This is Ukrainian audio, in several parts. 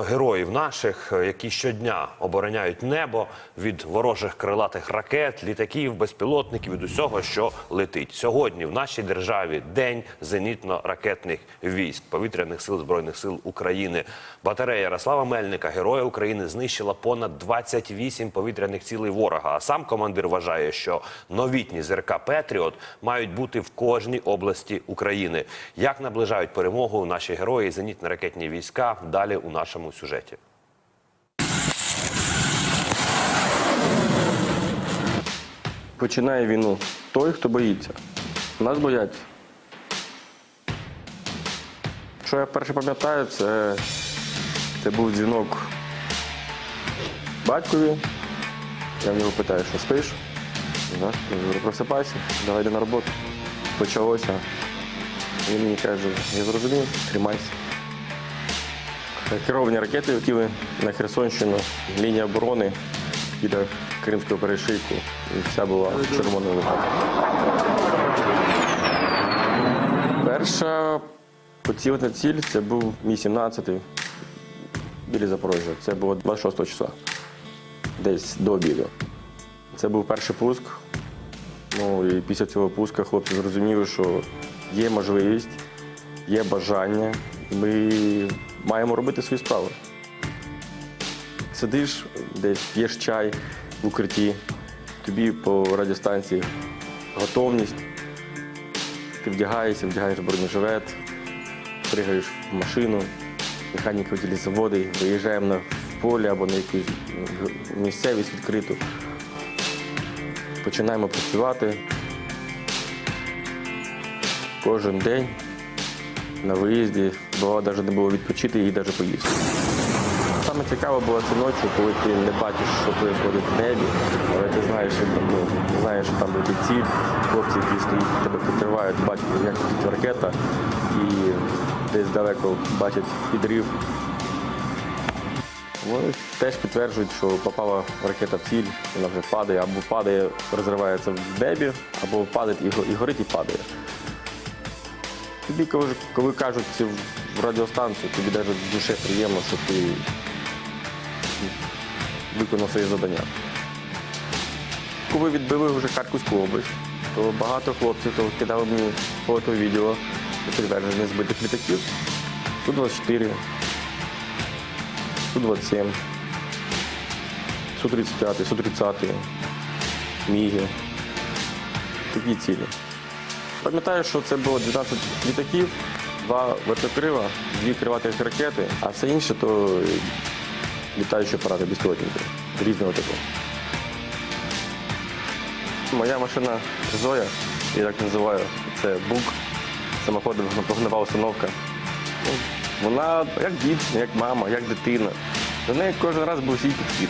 героїв наших, е, які щодня обороняють небо від ворожих крилатих ракет, літаків, безпілотників від усього, що летить. Сьогодні в нашій державі день зенітно-ракетних військ повітряних сил збройних сил України. Батарея Ярослава Мельника, героя України, знищила понад 28 повітряних цілей ворога. А сам командир вважає, що новітні ЗРК Петріот мають бути в кожній області України. Як наближають перемогу наші герої зенітно-ракетні війська? Далі у нашому сюжеті. Починає війну той, хто боїться. Нас бояться. Що я перше пам'ятаю, це, це був дзвінок батькові. Я в нього питаю, що спиш? «Да». Просипайся, давай йди на роботу. Почалося. Він мені каже, я зрозумів, тримайся. Керовані ракети летіли на Херсонщину, лінія оборони біля Кримського перешийку. І вся була червоною лопатою. Перша поцілена ціль це був мій 17-й біля Запоріжжя. Це було 26 числа, десь до обіду. Це був перший пуск. Ну і після цього пуска хлопці зрозуміли, що є можливість, є бажання, ми маємо робити свою справу. Сидиш десь, п'єш чай в укритті, тобі по радіостанції готовність. Ти вдягаєшся, вдягаєш бронежилет, пригаєш в машину, механіка тілі заводи, виїжджаємо на поле або на якусь місцевість відкриту. Починаємо працювати. Кожен день на виїзді, бувало, навіть не було відпочити і навіть поїсти. Саме цікаво було це ночі, коли ти не бачиш, що відбувається в небі, але ти знаєш, що там, ну, знаєш, що там буде ціль, хлопці, які стоять, тебе підривають, бачать, як летить ракета, і десь далеко бачать підрив. Вони теж підтверджують, що попала ракета в ціль, вона вже падає, або падає, розривається в небі, або падає і горить, і падає. Тобі, коли, коли кажуть це в радіостанцію, тобі навіть душе приємно, що ти виконав своє завдання. Коли відбили вже Харківську область, то багато хлопців то кидали мені фото відео підтвердження збитих літаків. Су-24, Су-27, Су-35, Су-30, Міги. Такі цілі. Пам'ятаю, що це було 12 літаків, два вертокрила, дві криватих ракети, а все інше то літаючі апарати безпілотники різного типу. Моя машина Зоя, я так називаю, це бук, самоходна погнова установка. Ну, Вона як дівчина, як мама, як дитина. До неї кожен раз був свій підхід.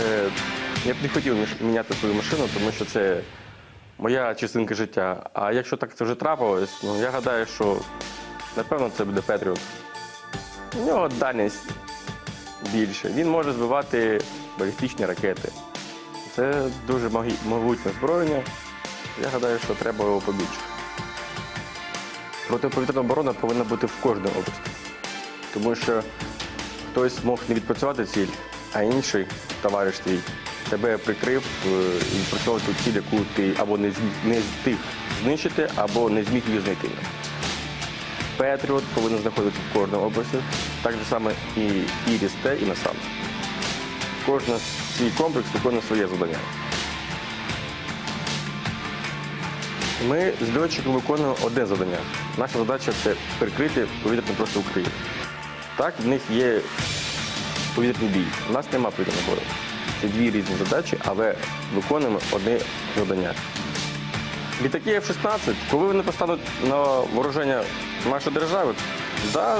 Е, Я б не хотів міняти свою машину, тому що це моя частинка життя. А якщо так це вже трапилось, ну я гадаю, що напевно це буде Петріот. У нього дальність більше. Він може збивати балістичні ракети. Це дуже могутнє зброєння. Я гадаю, що треба його побільше. Протиповітряна оборона повинна бути в кожній області. Тому що хтось мог не відпрацювати ціль, а інший товариш твій тебе прикрив е, і відпрацював ту ціль, яку ти або не встиг знищити, або не зміг її знайти. Петріот повинен знаходитися в кожній області, так же саме і Іріс Т, і Насам. Кожен свій комплекс виконує своє завдання. Ми з льотчиком виконуємо одне завдання. Наша задача це прикрити повітряний простір України. Так, в них є повітряний бій. У нас немає повітряного бою. Це дві різні задачі, але виконуємо одне завдання. Літаки F-16, коли вони постануть на вооруження нашої держави, да,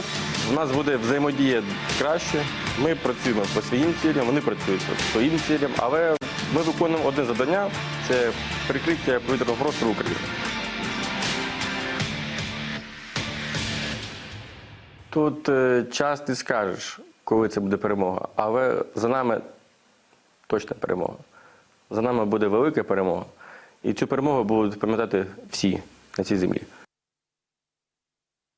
в нас буде взаємодія краще. Ми працюємо по своїм цілям, вони працюють по своїм цілям, але ми виконуємо одне завдання це прикриття повітряного простору України. Тут е, час не скажеш, коли це буде перемога, але за нами точна перемога. За нами буде велика перемога. І цю перемогу будуть пам'ятати всі на цій землі.